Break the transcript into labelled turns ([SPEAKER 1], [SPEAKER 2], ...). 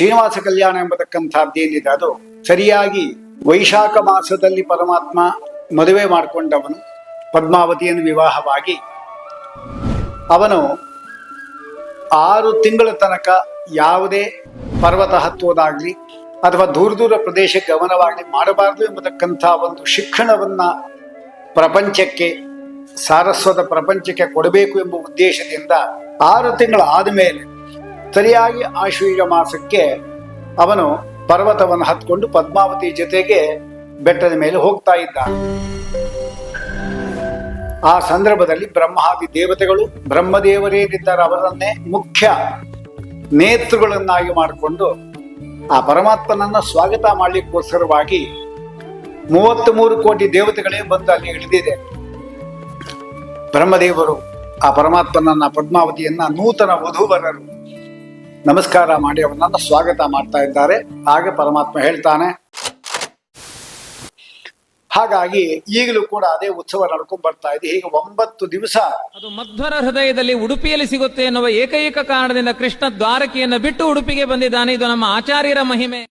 [SPEAKER 1] ಶ್ರೀನಿವಾಸ ಕಲ್ಯಾಣ ಎಂಬತಕ್ಕಂಥದ್ದೇನಿದೆ ಅದು ಸರಿಯಾಗಿ ವೈಶಾಖ ಮಾಸದಲ್ಲಿ ಪರಮಾತ್ಮ ಮದುವೆ ಮಾಡಿಕೊಂಡವನು, ಪದ್ಮಾವತಿಯನ್ನು ವಿವಾಹವಾಗಿ. ಅವನು ಆರು ತಿಂಗಳ ತನಕ ಯಾವುದೇ ಪರ್ವತ ಹತ್ತುವುದಾಗಲಿ ಅಥವಾ ದೂರ ದೂರ ಪ್ರದೇಶಕ್ಕೆ ಗಮನವಾಗಲಿ ಮಾಡಬಾರದು ಎಂಬತಕ್ಕಂಥ ಒಂದು ಶಿಕ್ಷಣವನ್ನು ಪ್ರಪಂಚಕ್ಕೆ, ಸಾರಸ್ವತ ಪ್ರಪಂಚಕ್ಕೆ ಕೊಡಬೇಕು ಎಂಬ ಉದ್ದೇಶದಿಂದ ಆರು ತಿಂಗಳ ಆದಮೇಲೆ ಸರಿಯಾಗಿ ಆಶ್ವೀಜ ಮಾಸಕ್ಕೆ ಅವನು ಪರ್ವತವನ್ನು ಹತ್ಕೊಂಡು ಪದ್ಮಾವತಿ ಜೊತೆಗೆ ಬೆಟ್ಟದ ಮೇಲೆ ಹೋಗ್ತಾ ಇದ್ದ. ಆ ಸಂದರ್ಭದಲ್ಲಿ ಬ್ರಹ್ಮಾದಿ ದೇವತೆಗಳು ಬ್ರಹ್ಮದೇವರೇನಿದ್ದಾರೆ ಅವರನ್ನೇ ಮುಖ್ಯ ನೇತೃಗಳನ್ನಾಗಿ ಮಾಡಿಕೊಂಡು ಆ ಪರಮಾತ್ಮನನ್ನ ಸ್ವಾಗತ ಮಾಡಲಿಕ್ಕೋಸ್ಕರವಾಗಿ ಮೂವತ್ತ್ ಮೂರು ಕೋಟಿ ದೇವತೆಗಳೇ ಬಂದು ಅಲ್ಲಿ ಇಳಿದಿದೆ. ಬ್ರಹ್ಮದೇವರು ಆ ಪರಮಾತ್ಮನನ್ನ, ಪದ್ಮಾವತಿಯನ್ನ ನೂತನ ವಧುವರರು. ನಮಸ್ಕಾರ ಮಾಡಿ ಅವನನ್ನು ಸ್ವಾಗತ ಮಾಡ್ತಾ ಇದ್ದಾರೆ. ಹಾಗೆ ಪರಮಾತ್ಮ ಹೇಳ್ತಾನೆ. ಹಾಗಾಗಿ ಈಗಲೂ ಕೂಡ ಅದೇ ಉತ್ಸವ ನಡ್ಕೊಂಡು ಬರ್ತಾ ಇದೆ. ಹೀಗೆ ಒಂಬತ್ತು ದಿವಸ
[SPEAKER 2] ಅದು ಮಧ್ವರ ಹೃದಯದಲ್ಲಿ ಉಡುಪಿಯಲ್ಲಿ ಸಿಗುತ್ತೆ ಎನ್ನುವ ಏಕೈಕ ಕಾರಣದಿಂದ ಕೃಷ್ಣ ದ್ವಾರಕೆಯನ್ನು ಬಿಟ್ಟು ಉಡುಪಿಗೆ ಬಂದಿದ್ದಾನೆ. ಇದು ನಮ್ಮ ಆಚಾರ್ಯರ ಮಹಿಮೆ.